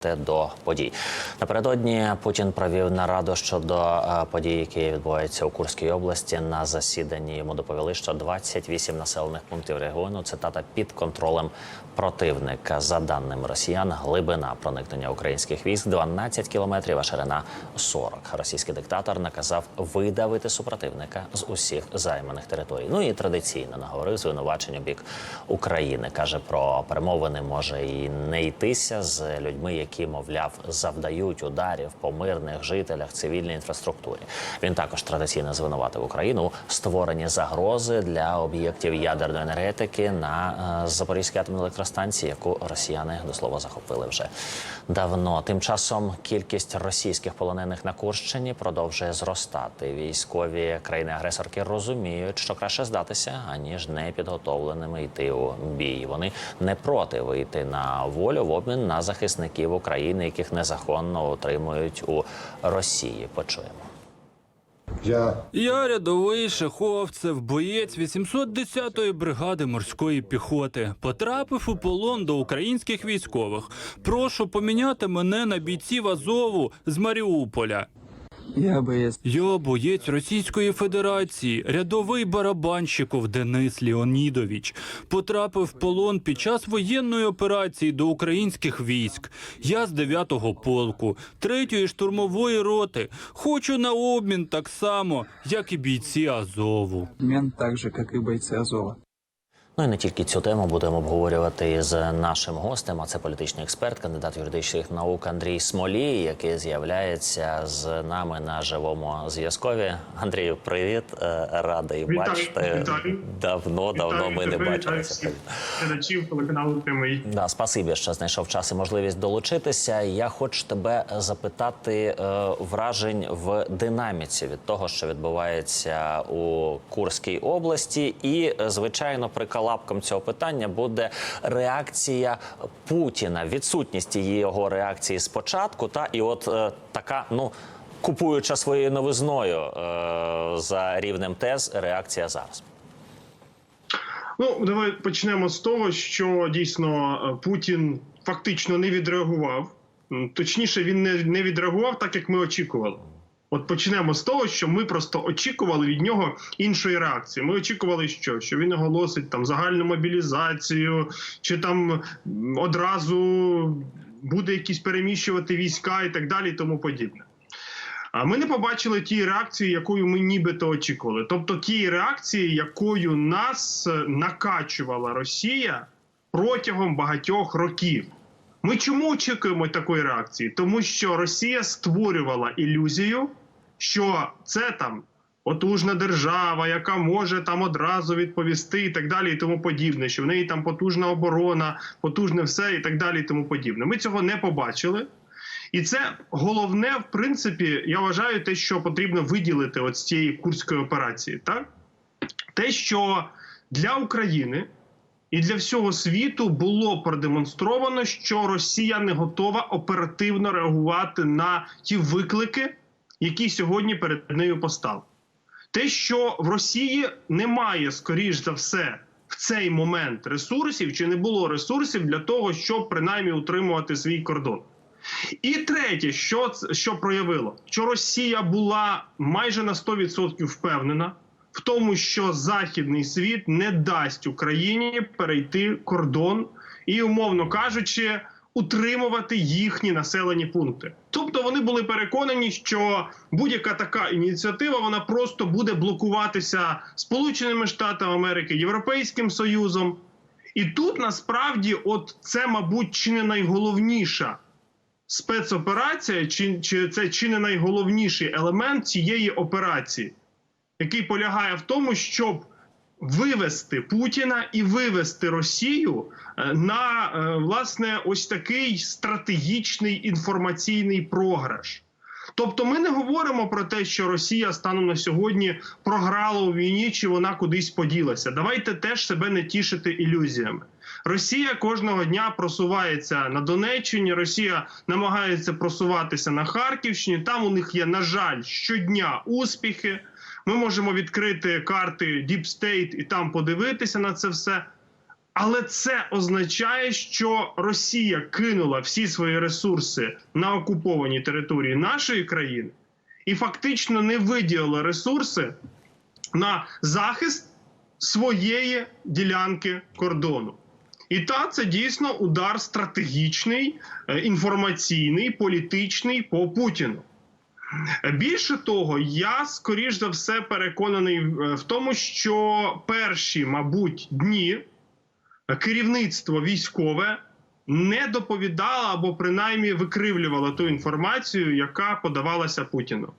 Те до подій напередодні Путін провів нараду щодо е, подій, які відбуваються у Курській області. На засіданні йому доповіли, що 28 населених пунктів регіону цитата під контролем противника. За даними росіян, глибина проникнення українських військ 12 кілометрів, а ширина 40. Російський диктатор наказав видавити супротивника з усіх займаних територій. Ну і традиційно наговорив звинувачень у бік України. каже про перемовини може і не йтися з людьми, які мовляв завдають ударів по мирних жителях цивільній інфраструктурі. Він також традиційно звинуватив Україну у створенні загрози для об'єктів ядерної енергетики на е, Запорізькій атомній електростанції, яку росіяни до слова захопили вже давно. Тим часом кількість російських полонених на Курщині продовжує зростати. Військові країни-агресорки розуміють, що краще здатися аніж непідготовленими йти у бій. Вони не проти вийти на волю в обмін на захисників України, яких незаконно отримують у Росії. Почуємо. Я Я рядовий шаховцев, боєць 810-ї бригади морської піхоти. Потрапив у полон до українських військових. Прошу поміняти мене на бійців Азову з Маріуполя. Я боец. Я боєць Російської Федерації, рядовий барабанщиков Денис Леонідович. Потрапив в полон під час воєнної операції до українських військ. Я з 9-го полку, 3-ї штурмової роти. Хочу на обмін так само, як і бійці Азову. Мен так же, как и бойцы Азова. Ну і не тільки цю тему будемо обговорювати з нашим гостем. А це політичний експерт, кандидат юридичних наук Андрій Смолій, який з'являється з нами на живому зв'язкові. Андрію, привіт, Е, радий Вітаю, бачити. вітаю. Давно, давно Вітаю ми не тебе, вітаю бачилися. глядачів телеканалу Тимий. Да, спасибі, що знайшов час і можливість долучитися. Я хочу тебе запитати е, вражень в динаміці від того, що відбувається у Курській області, і е, звичайно, приколапком цього питання буде реакція Путіна, відсутність її його реакції спочатку, та і от е, така, ну. Купуюча своєю новизною е, за рівнем тез, реакція зараз. Ну давай почнемо з того, що дійсно е, Путін фактично не відреагував. Точніше, він не відреагував так, як ми очікували. От почнемо з того, що ми просто очікували від нього іншої реакції. Ми очікували, що, що він оголосить там загальну мобілізацію, чи там одразу буде якісь переміщувати війська і так далі, і тому подібне. А ми не побачили тієї реакції, якою ми нібито очікували. Тобто тієї реакції, якою нас е, накачувала Росія протягом багатьох років. Ми чому очікуємо такої реакції? Тому що Росія створювала ілюзію, що це там потужна держава, яка може там одразу відповісти, і так далі, і тому подібне. Що в неї там потужна оборона, потужне все і так далі, і тому подібне. Ми цього не побачили. І це головне, в принципі, я вважаю, те, що потрібно виділити от з цієї курської операції, так те, що для України і для всього світу було продемонстровано, що Росія не готова оперативно реагувати на ті виклики, які сьогодні перед нею постали. Те, що в Росії немає, скоріш за все, в цей момент ресурсів, чи не було ресурсів для того, щоб принаймні утримувати свій кордон. І третє, що, що проявило, що Росія була майже на 100% впевнена в тому, що західний світ не дасть Україні перейти кордон і, умовно кажучи, утримувати їхні населені пункти. Тобто вони були переконані, що будь-яка така ініціатива вона просто буде блокуватися Сполученими Штатами Америки, Європейським Союзом. І тут насправді, от це, мабуть, чи не найголовніша спецоперація, чи, чи це чи не найголовніший елемент цієї операції, який полягає в тому, щоб вивести Путіна і вивести Росію е, на е, власне ось такий стратегічний інформаційний програш. Тобто, ми не говоримо про те, що Росія станом на сьогодні програла у війні, чи вона кудись поділася. Давайте теж себе не тішити ілюзіями. Росія кожного дня просувається на Донеччині. Росія намагається просуватися на Харківщині. Там у них є, на жаль, щодня успіхи. Ми можемо відкрити карти Deep State і там подивитися на це все. Але це означає, що Росія кинула всі свої ресурси на окуповані території нашої країни і фактично не виділила ресурси на захист своєї ділянки кордону. І та це дійсно удар стратегічний, е, інформаційний, політичний по Путіну. Більше того, я скоріш за все переконаний е, в тому, що перші, мабуть, дні керівництво військове не доповідало або принаймні викривлювало ту інформацію, яка подавалася Путіну.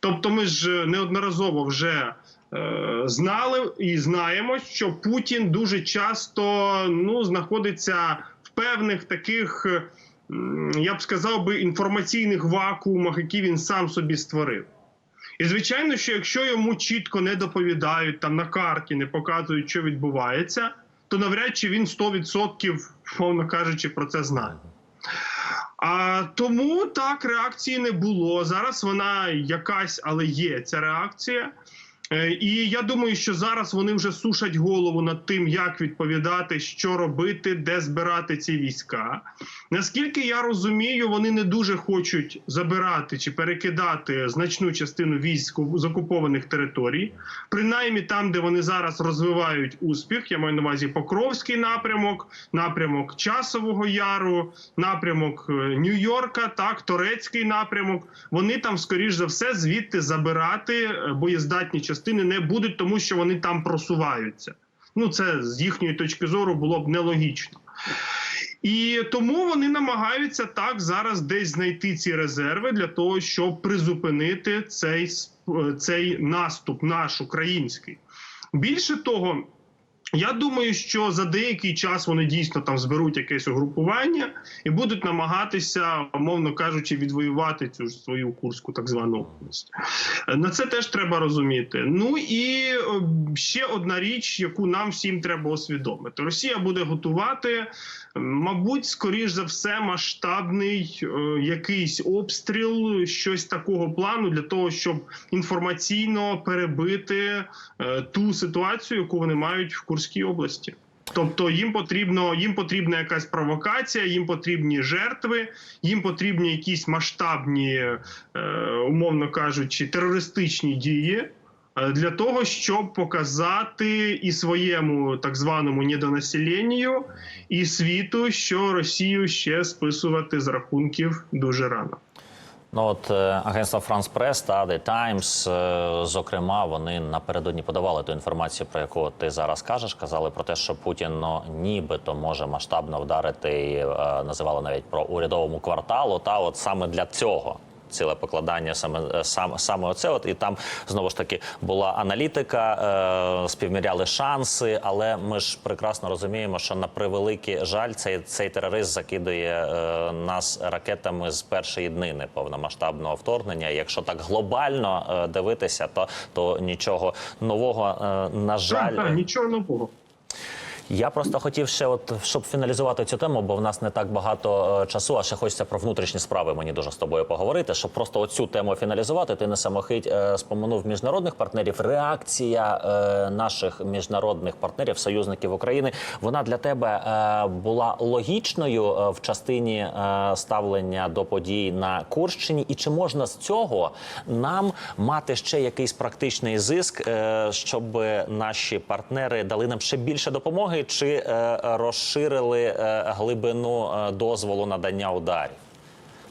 Тобто, ми ж неодноразово вже е, знали і знаємо, що Путін дуже часто ну, знаходиться в певних таких, я б сказав би, інформаційних вакуумах, які він сам собі створив. І звичайно, що якщо йому чітко не доповідають там на карті, не показують, що відбувається, то навряд чи він 100%, мовно кажучи, про це знає. А тому так реакції не було. Зараз вона якась, але є ця реакція. Е, І я думаю, що зараз вони вже сушать голову над тим, як відповідати, що робити, де збирати ці війська. Наскільки я розумію, вони не дуже хочуть забирати чи перекидати значну частину військ з окупованих територій, принаймні там, де вони зараз розвивають успіх. Я маю на увазі Покровський напрямок, напрямок Часового Яру, напрямок е, Нью-Йорка, так, Торецький напрямок. Вони там, скоріш за все, звідти забирати е, боєздатні частини не будуть, тому що вони там просуваються. Ну, це з їхньої точки зору було б нелогічно. І тому вони намагаються так зараз десь знайти ці резерви для того, щоб призупинити цей, цей наступ, наш український. Більше того, я думаю, що за деякий час вони дійсно там зберуть якесь угрупування і будуть намагатися, мовно кажучи, відвоювати цю ж свою курську так звану область. На це теж треба розуміти. Ну і е, ще одна річ, яку нам всім треба усвідомити: Росія буде готувати, мабуть, скоріш за все, масштабний е, якийсь обстріл, щось такого плану для того, щоб інформаційно перебити е, ту ситуацію, яку вони мають в Курській області. Тобто їм потрібно їм потрібна якась провокація, їм потрібні жертви, їм потрібні якісь масштабні, е, умовно кажучи, терористичні дії е, для того, щоб показати і своєму так званому недонаселенню, і світу, що Росію ще списувати з рахунків дуже рано. Ну от е, агентство France Press та The Times, е, зокрема, вони напередодні подавали ту інформацію, про яку ти зараз кажеш. Казали про те, що Путін ну, нібито може масштабно вдарити, е, називали навіть про урядовому кварталу. Та от саме для цього. Ціле покладання саме е, сам саме оце. От і там знову ж таки була аналітика, е, співміряли шанси, але ми ж прекрасно розуміємо, що на превеликий жаль, цей цей терорист закидує е, нас ракетами з першої днини повномасштабного вторгнення. Якщо так глобально е, дивитися, то то нічого нового е, на жаль. Так, так, нічого нового. Я просто хотів ще, от щоб фіналізувати цю тему, бо в нас не так багато е, часу, а ще хочеться про внутрішні справи мені дуже з тобою поговорити. Щоб просто оцю тему фіналізувати, ти не самохить е, спомонув міжнародних партнерів. Реакція е, наших міжнародних партнерів, союзників України, вона для тебе була логічною в частині ставлення до подій на Курщині, і чи можна з цього нам мати ще якийсь практичний зиск, щоб наші партнери дали нам ще більше допомоги, чи е, розширили е, глибину е, дозволу надання ударів?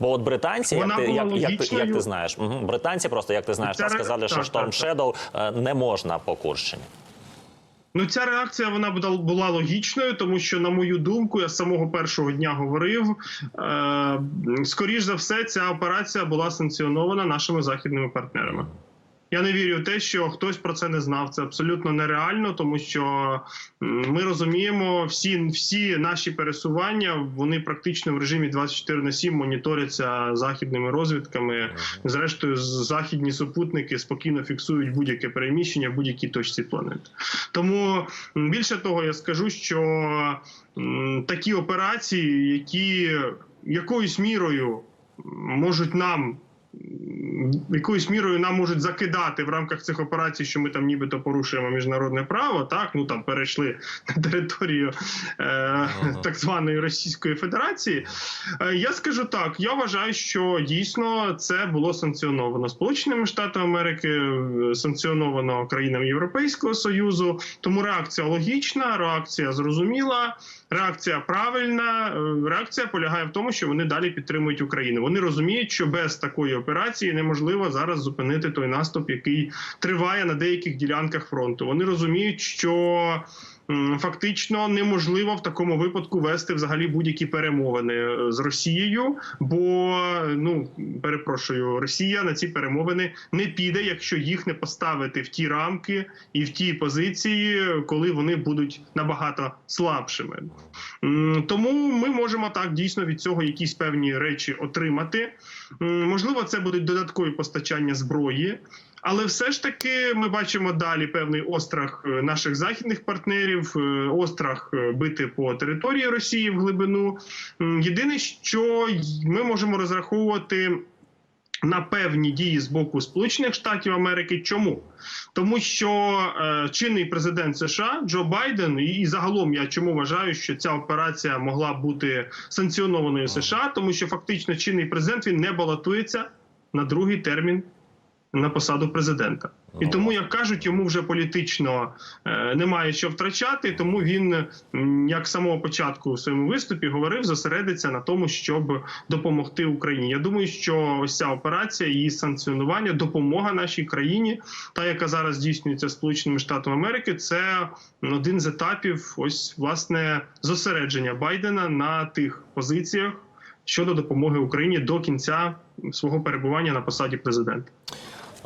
Бо от британці, як ти, була як, як, як ти знаєш, угу. британці просто як ти знаєш, Це так сказали, що так, Storm так, не можна по Курщині. Ну, ця реакція вона була логічною, тому що, на мою думку, я з самого першого дня говорив. Е, скоріш за все, ця операція була санкціонована нашими західними партнерами. Я не вірю в те, що хтось про це не знав. Це абсолютно нереально, тому що ми розуміємо, всі, всі наші пересування вони практично в режимі 24 на 7 моніторяться західними розвідками. Зрештою, західні супутники спокійно фіксують будь-яке переміщення в будь-якій точці планети. Тому більше того, я скажу, що такі операції, які якоюсь мірою можуть нам якоюсь мірою нам можуть закидати в рамках цих операцій, що ми там нібито порушуємо міжнародне право. Так, ну там перейшли на територію е, так званої Російської Федерації. Е, я скажу так: я вважаю, що дійсно це було санкціоновано Сполученими Штатами Америки, е, санкціоновано країнами Європейського Союзу. Тому реакція логічна, реакція зрозуміла. Реакція правильна. Е, Реакція полягає в тому, що вони далі підтримують Україну. Вони розуміють, що без такої операції неможливо зараз зупинити той наступ, який триває на деяких ділянках фронту. Вони розуміють, що фактично неможливо в такому випадку вести взагалі будь-які перемовини е, з Росією, бо ну перепрошую, Росія на ці перемовини не піде, якщо їх не поставити в ті рамки і в ті позиції, коли вони будуть набагато слабшими. Тому ми можемо так дійсно від цього якісь певні речі отримати. Можливо, це будуть додаткові постачання зброї. Але все ж таки ми бачимо далі певний острах е, наших західних партнерів, е, острах е, бити по території Росії в глибину. Єдине, що ми можемо розраховувати на певні дії з боку Сполучених Штатів Америки. Чому? Тому що е, чинний президент США Джо Байден, і, і загалом я чому вважаю, що ця операція могла бути санкціонованою США, тому що фактично чинний президент він не балотується на другий термін на посаду президента. І тому, як кажуть, йому вже політично е, немає що втрачати. Тому він, як з самого початку у своєму виступі, говорив, зосередиться на тому, щоб допомогти Україні. Я думаю, що ось ця операція, її санкціонування, допомога нашій країні, та яка зараз здійснюється Сполученими Штатами Америки, це один з етапів, ось власне зосередження Байдена на тих позиціях щодо допомоги Україні до кінця свого перебування на посаді президента.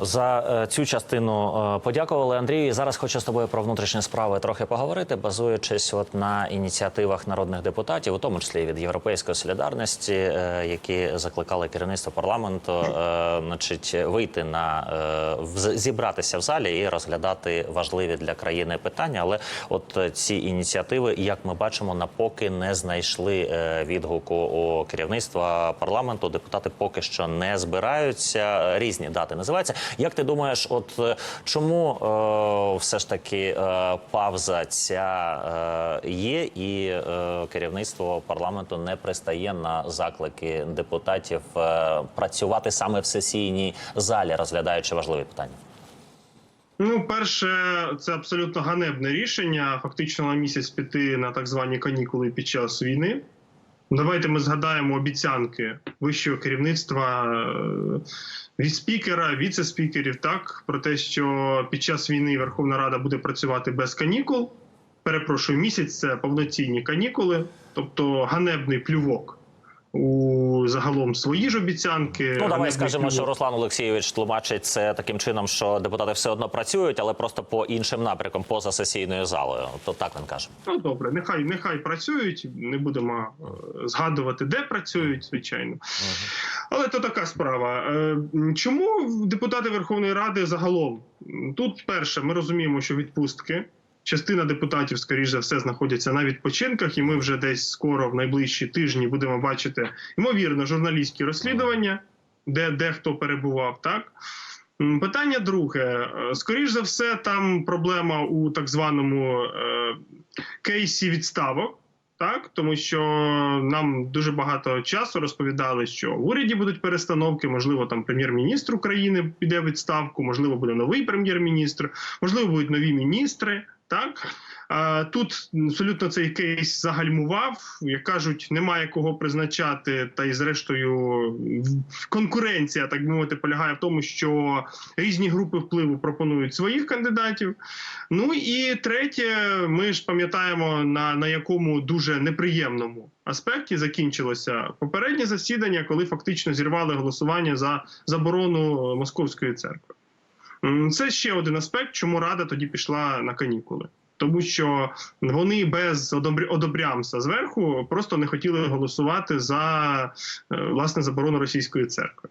За е, цю частину е, подякували Андрію. І Зараз хочу з тобою про внутрішні справи трохи поговорити, базуючись от на ініціативах народних депутатів, у тому числі від Європейської солідарності, е, які закликали керівництво парламенту, значить, вийти на зібратися в залі і розглядати важливі для країни питання. Але от ці ініціативи, як ми бачимо, напоки не знайшли відгуку у керівництва парламенту. Депутати поки що не збираються. Різні дати називаються. Як ти думаєш, от е, чому е, все ж таки е, павза ця е, є, і е, керівництво парламенту не пристає на заклики депутатів е, працювати саме в сесійній залі, розглядаючи важливі питання? Ну, перше, це абсолютно ганебне рішення. Фактично на місяць піти на так звані канікули під час війни. Давайте ми згадаємо обіцянки вищого керівництва е, від спікера, віце-спікерів, так про те, що під час війни Верховна Рада буде працювати без канікул. Перепрошую, місяць це повноцінні канікули, тобто ганебний плювок у загалом свої ж обіцянки. Ну давай скажемо, що. Руслан Олексійович тлумачить це таким чином, що депутати все одно працюють, але просто по іншим напрямкам, поза сесійною залою. То так він каже. Ну добре, нехай нехай працюють. Не будемо е, згадувати, де працюють, звичайно. Але то така справа. Е, Чому депутати Верховної Ради загалом? Тут перше, ми розуміємо, що відпустки. Частина депутатів, скоріш за все, знаходяться на відпочинках, і ми вже десь скоро, в найближчі тижні, будемо бачити ймовірно журналістські розслідування, де дехто перебував. Так питання друге: Е, скоріш за все, там проблема у так званому е, кейсі відставок. Так, тому що нам дуже багато часу розповідали, що в уряді будуть перестановки, можливо, там прем'єр-міністр України піде відставку, можливо, буде новий прем'єр-міністр, можливо, будуть нові міністри. Так тут абсолютно цей кейс загальмував. Як кажуть, немає кого призначати. Та й зрештою конкуренція, так би мовити, полягає в тому, що різні групи впливу пропонують своїх кандидатів. Ну і третє, ми ж пам'ятаємо на, на якому дуже неприємному аспекті закінчилося попереднє засідання, коли фактично зірвали голосування за заборону московської церкви. Це ще один аспект, чому рада тоді пішла на канікули. Тому що вони без одобря- одобрямса зверху просто не хотіли голосувати за е, власне заборону російської церкви.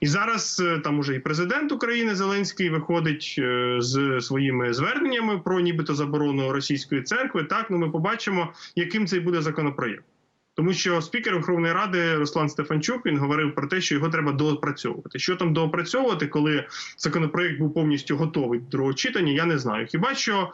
І зараз е, там уже і президент України Зеленський виходить е, з своїми зверненнями про нібито заборону російської церкви. Так, ну ми побачимо, яким цей буде законопроєкт. Тому що спікер Верховної Ради Руслан Стефанчук він говорив про те, що його треба доопрацьовувати. Що там доопрацьовувати, коли законопроект був повністю готовий до другого читання, я не знаю. Хіба що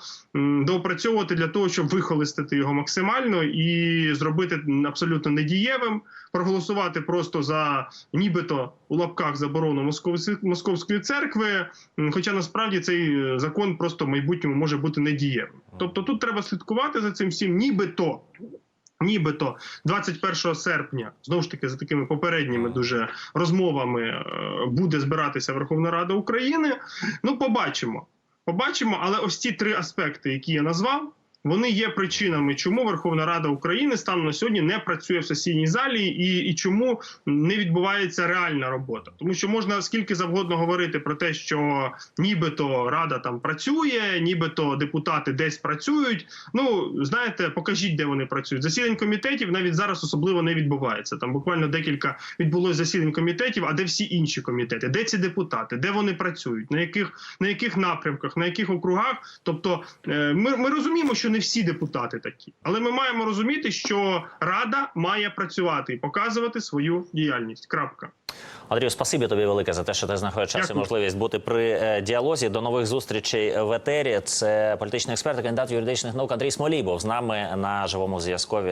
доопрацьовувати для того, щоб вихолестити його максимально і зробити абсолютно недієвим, проголосувати просто за нібито у лапках заборону Московської московської церкви. Хоча насправді цей е, закон просто в майбутньому може бути недієвим. Тобто тут треба слідкувати за цим всім, нібито. Нібито 21 серпня знову ж таки за такими попередніми дуже розмовами е, буде збиратися Верховна Рада України. Ну, побачимо. Побачимо, але ось ці три аспекти, які я назвав, вони є причинами, чому Верховна Рада України станом на сьогодні не працює в сесійній залі, і, і чому не відбувається реальна робота. Тому що можна скільки завгодно говорити про те, що нібито рада там працює, нібито депутати десь працюють. Ну знаєте, покажіть, де вони працюють. Засідань комітетів навіть зараз особливо не відбувається. Там буквально декілька відбулося засідань комітетів. А де всі інші комітети? Де ці депутати? Де вони працюють? На яких на яких напрямках, на яких округах? Тобто, е, ми, ми розуміємо, що не всі депутати такі, але ми маємо розуміти, що рада має працювати і показувати свою діяльність. Крапка. Андрію, спасибі тобі велике за те, що ти знаходиш час і можливість бути при е, діалозі. До нових зустрічей в етері. Це політичний експерт, кандидат юридичних наук Андрій Смолій був з нами на живому зв'язкові